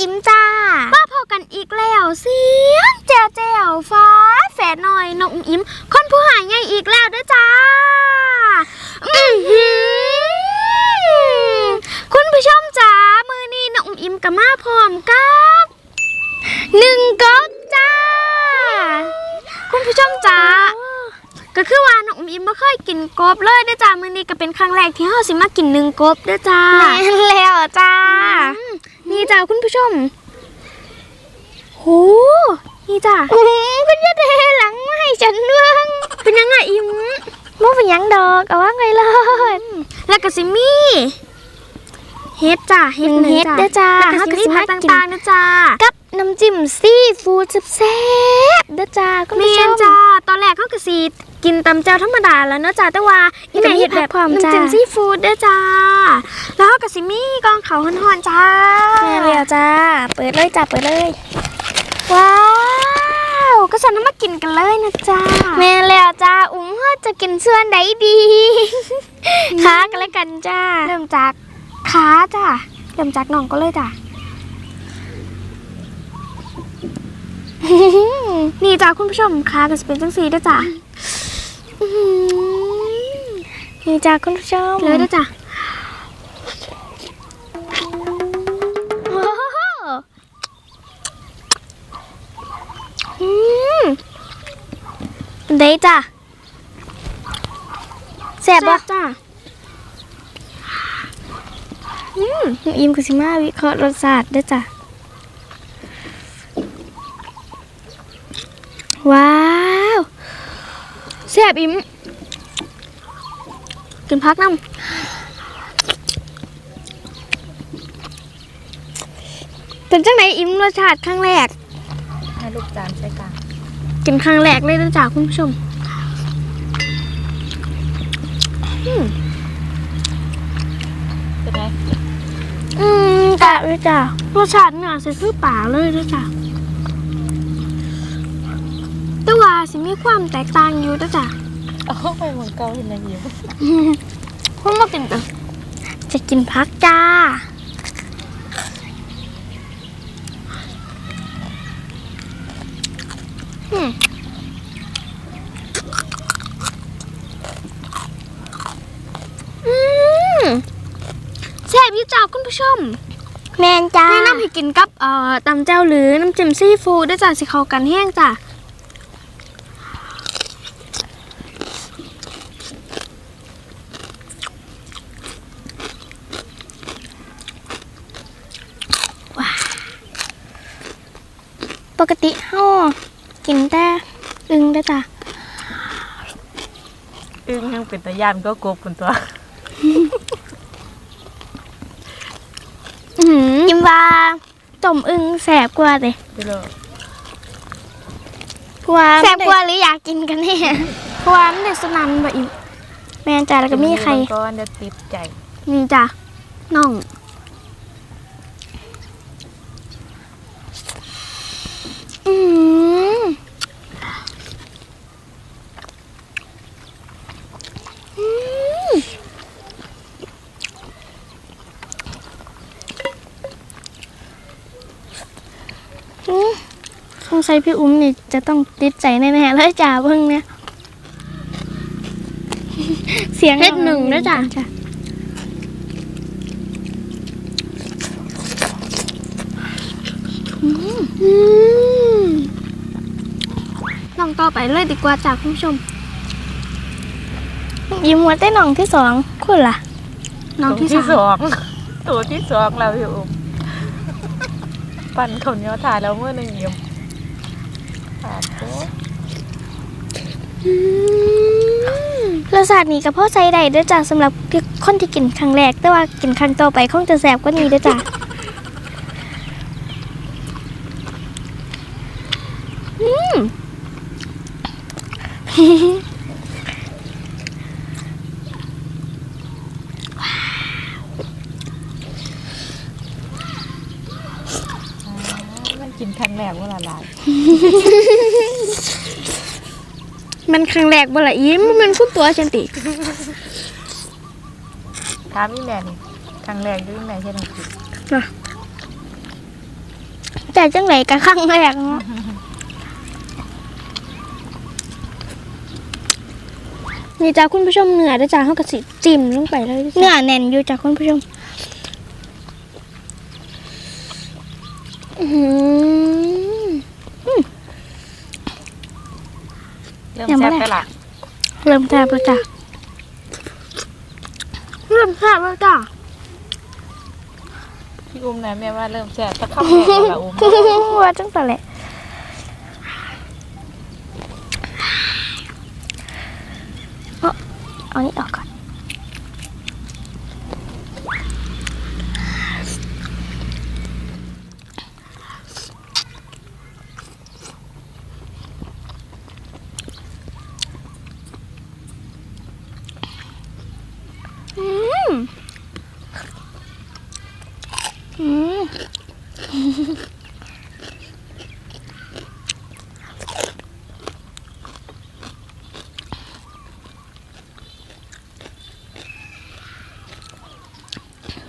อิมจ้ามาพอกันอีกแล้วเสียงแจวแจวฟ้าแฝดหน่อยน้องอุ้มอิมคนผู้หายใหญ่อีกแล้วเด้อจ้า อื้อหือคุณผู้ชมจ๋ามือนี้น้องอุ้มอิมกับมาพร้อมกับหนึ่งก๊อกจ้า คุณผู้ชมจ๋าก็คือว่าน้องอุ้มอิมไม่เคยกินกบเลยเด้อจ้ามือนี้ก็เป็นครั้งแรกที่เฮาสิมากินหนึ่งกบเด้อจ้าแม่นแล้วจ้าอืม นี่จ้าคุณผู้ชมโหนี่จ้าอืมคุณจะเทหลังมาให้ฉันเรื่องเป็นยังไงอิมบ่เป็นหยังดอกเอาว่าไงเลยแล้วก็สิมีเฮ็ดจ้าเฮ็ดหนึ่งเฮ็ดจ้าเด้อจ้าแล้วก็สิมีเฮาผักก็สิมากินต่างๆนะจ้ากับน้ำจิ้มซีฟู้ดแซ่บๆเด้อจ้าคุณเมีผู้ชยนมจ้าตอนแรกเขาก็สิ กินตำเจ้าธรรมดาแล้วเนาะจ้าแต่ว่าอีแม่เฮ็ดแบบมีผักพร้อมจ้าน้ำจิ้มซีฟู้ดเด้อจ้า แล้วเขาก็สิมีกองเขาวห่อนๆจ้าแม่นแล้วจ้า เปิดเลยจ้าเปิดเลย ว้าวก็สั่นน้ำมากินกันเลยนะจ้าแม่นแล้วจ้าอุ้มเฮาจะกินส่วนใดดีค้ากันเลยกันจ้าเริ่มจากขาจ้าเริ่มจากน่องก็เลยจ้านี่จ้าคุณผู้ชมขาก็จะเป็นจังสีเด้อจ้า นี่จ้าคุณผู้ชมเลยเด้อจ้าโอ้โหอืมได้จ้าแซ่บบ่จ้าอืมอิมกุสิมาวิเคราะห์รสชาติเด้อจ้าว้าวแซ่บอิม กินพักน้เป็นจังไหนอิมรสชาติครั้งแรก ให้ลูกจานใช้กลางำกินครั้งแรกเลยเด้อจ้าคุณผู้ชมเป็นไงอืมจ้าด้วยจ้ารสชาติเนี่ยใส่คือป่าเลยเด้อจ้าแต่ว่าสิมีความแตกต่างอยู่เด้อจ้า เอาไปเหมือนเก่าเห็นอะไรอยู่คุณมากินกันจะกินพักจ้า อืมแซ่บอยี่จ้าคุณผู้ชม แมนจ้าแนะนำให้กินกับเอ่อตำเจ้าหรือน้ำจิ้มซีฟู้ดด้วยจ้ะสิเข้ากันแห้งจ้ะ ปกติเฮากินแต่อึงเด้อจ้าอึ้งยังเป็นตะยานก็กบคนตัว อืมกินว่าต้มอึงแสบกว่าเลยไปเลยเพราะว่าแสบกว่าหรืออยากกินกันแน่เพราะว่ามันได้สนันแบบอีกแมนจ้าแล้วก็มีไข่ก้อนเดี๋ยวติดใจ นี่จ้ะน่อง อืมอืมอืมสงสัยพี่อุ้มนี่จะต้องติดใจแน่ๆเลยจ้าเพิ่งเนี่ย เสียงเฮ็ดหนึ่งด้วยจ้ะจ้ะอืม องต่อไปเลยดีกว่าจ้ะคุณผู้ชมยิ้มหัวเต้นหน่องที่สองคุณล่ะน่องตัวที่ที่สามสองตัวที่สองเราอยู่อุ้มปั่นข้าวเหนียวถ่ายแล้วเมื่อหนึ่งเยี่ยมปาดโต๊ะอืมรสชาตินี้กับพ่อใจได้เด้วยจ้ะสำหรับคนที่กินครั้งแรก แต่ว่ากินครั้งต่อไปคงจะแสบกว่านี้เด้วยจ้ะ มัน กินครั้งแรกว่าละลายมันครั้งแรกบ่ละยิ้มมันคุ้นตัวฉันติถามอีแม่นี่ครั้งแรกด้วยแม่ใช่ไหมคือน่ะแต่จังไหนกันครั้งแรกเนาะนี่จ้าคุณผู้ชมเหนือเด้อจ้าเฮาก็สิจิ้มลงไปเลยเด้อจ้ะเนื้อแน่นอยู่จากคุณผู้ชม อื้อหือ เริ่มแซ่บไปละ เริ่มแทบแล้วจ้ะเริ่มแซ่บแล้วจ้าพี่อุ้มนะแม่ว่าเริ่มแซ่บสักคำแรกแล้วละอุ้มว่าจังแต่แหละเอาเอานี่ออกก่อน อืม อืม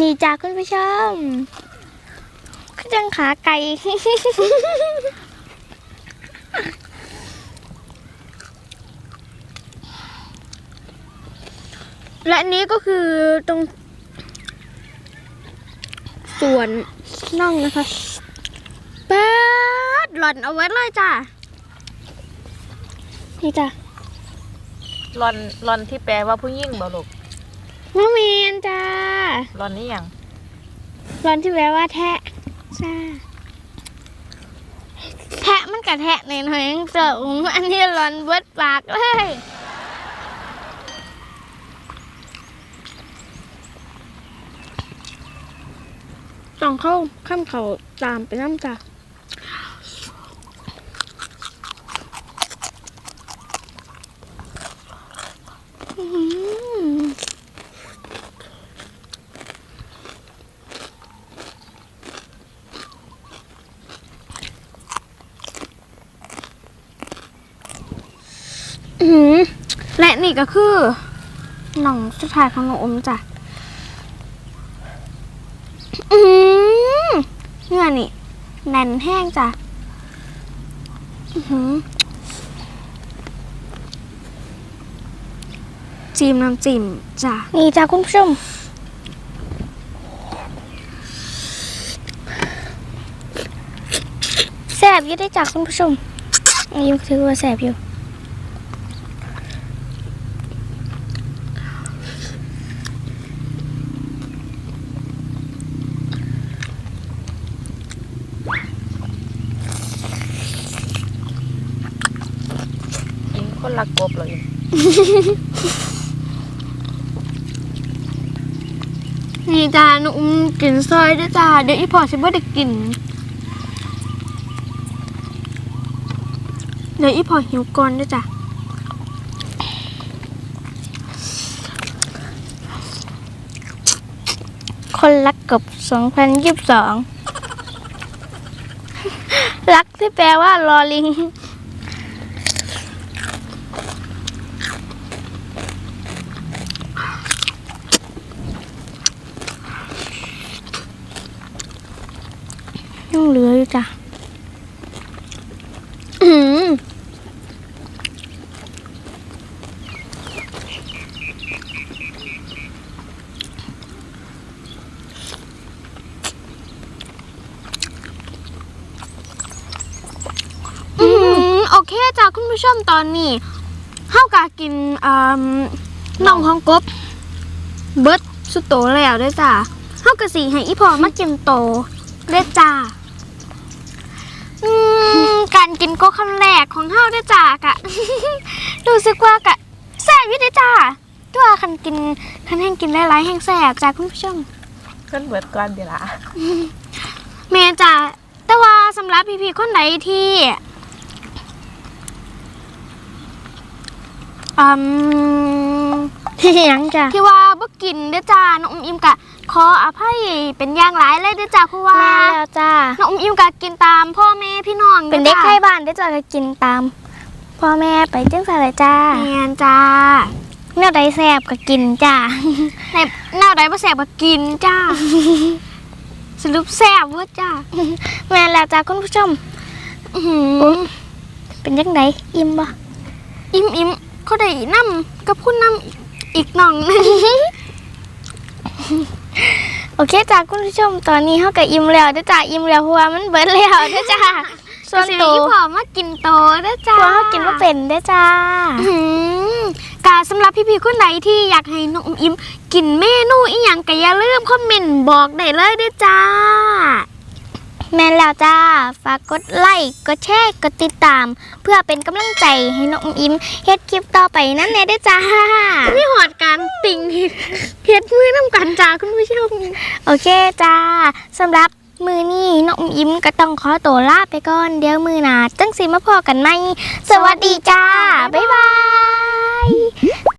นี่จ้าคุณผู้ชมก็จังขาไก่ และนี้ก็คือตรง ส่วนน่องนะคะแป๊ดหล่อนเอาไว้เลยจ้านี่จ้ะรอนรอนที่แปลว่าผู้ยิ่งบ่ลูก มะเมนจ้ารอนนี้ยังหล่อนที่แปลว่าแทะจ้าแทะมันกะแทะในหน่อยๆยังเจออุ้งอันนี้ร้อนเบิดปากเลยต้องเข้าข้ามเขาตามไปน้ำจ้ะอือหือและ นี่ก็คือหน่องสุดท้ายของน้อมจ้ะอือเนื้อนี่แน่นแห้งจ้ะอือหือจิ้มน้ำจิ้มจ้ะนี่จ้าคุณผู้ชมแสบอยู่ได้จากคุณผู้ชมอันนี้ถือว่าแสบอยู่ กินคนละกบเลย นี่จ้าหน้องอุ้มกินซอยด้วยจ้าเดี๋ยวอีพอฉันไม่ได้กิน เดี๋ยวอีพอหิวก่อนด้วยจ้ะคนรักกบ 2022 รักที่แปลว่ารอลิง ยังเหลืออยู่จ้ะอืมโอเคจ้ะคุณผู้ชมตอนนี้เฮากากินอ่าน่องของกบ เบิดสุดโตแล้วด้วยจ้ะเฮากะสีให้อีพอมากินโตเด้อจ้า อืมการกินก็คำแรกของเฮาได้อจ้ากะ รู้สึกว่ากะแซ่บอยู่ได้อจ้าตัวคันกินคันแห้งกินหลายๆแห้งแซ่บจ้าคุณผู้ชม เพิ่นเบิดก่อนเดี๋ยวละแม่จ้าแต่ว่าสำหรับพี่ๆคนใดที่อืมที่ ยังจ้ะที่ว่าบ่กินเด้อจ้าน้องอุ้มอิมกะขออภัยเป็นอย่างหลายเลยเด้อจ้าเพราะว่าแม่แล้วจ้าน้องอุ้มอิมกะกินตาม พ่อแม่พี่น้องเป็นเด็กไทยบ้านได้อจ้ะก็กินตาม พ่อแม่ไปจังสายจ้าแม่นจ้าเนื้อใดแซบก็กินจ้าในแนวใดบ่แซ่บก็กินจ้าสรุปแซ่บเวะจ้าแม่แล้วจ้าคุณผู้ชมเป็นยังไงอิ่มบ่อิ่มอิ่มเขาได้น้ำกับพุ่นน้ำอีก อีกหน่องหนึงโอเคจ้าคุณผู้ชมตอนนี้เฮาก็อิ่มแล้วเด้อจ้าอิ่มแล้วเพราะว่ามันเบิดแล้วเด้อจ้าส่วนสิตัวอีพอมากินโตนะเพจ้าราะว่าเฮากินบ่เป็นเด้อจ้า อื้อหือกาสำหรับพี่ๆคนไหนที่อยากให้น้องอมอิมกินเมนูอีหยังก็อย่าลืมคอมเมนต์บอกได้เลยเด้อจ้า แม่นแล้วจ้า ฝากกดไลค์กดแชร์กดติดตาม เพื่อเป็นกำลังใจให้น้องอมอิมเฮ็ดคลิปต่อไปนั่นแน่เด้อจ้ามีหอดการติ่งเฮ็ดมือน้ำกันจ้าคุณผู้ชม โอเคจ้าสำหรับมือนี้น้องอมอิมก็ต้องขอตัวลาไปก่อน เดี๋ยวมือหนาจังสิมาพอกันไหม สวัสดีจ้า บ๊ายบาย